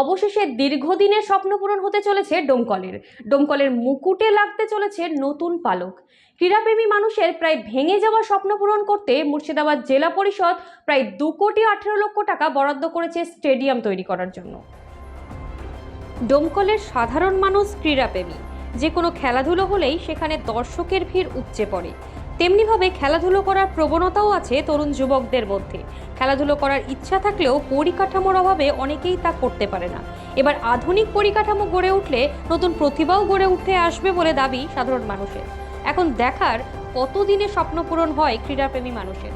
অবশেষে দীর্ঘদিনের স্বপ্ন পূরণ হতে চলেছে ডোমকলের। ডোমকলের মুকুটে লাগতে চলেছে নতুন পালক। ক্রীড়াপ্রেমী মানুষের প্রায় ভেঙে যাওয়া স্বপ্ন পূরণ করতে মুর্শিদাবাদ জেলা পরিষদ প্রায় দু কোটি আঠেরো লক্ষ টাকা বরাদ্দ করেছে স্টেডিয়াম তৈরি করার জন্য। ডোমকলের সাধারণ মানুষ ক্রীড়াপ্রেমী। যে কোনো খেলাধুলো হলেই সেখানে দর্শকের ভিড় উপচে পড়ে। তেমনিভাবে খেলাধুলো করার প্রবণতাও আছে তরুণ যুবকদের মধ্যে। খেলাধুলো করার ইচ্ছা থাকলেও পরিকাঠামোর অভাবে অনেকেই তা করতে পারে না। এবার আধুনিক পরিকাঠামো গড়ে উঠলে নতুন প্রতিভাও গড়ে উঠে আসবে বলে দাবি সাধারণ মানুষের। এখন দেখার কতদিনে স্বপ্ন পূরণ হয় ক্রীড়াপ্রেমী মানুষের।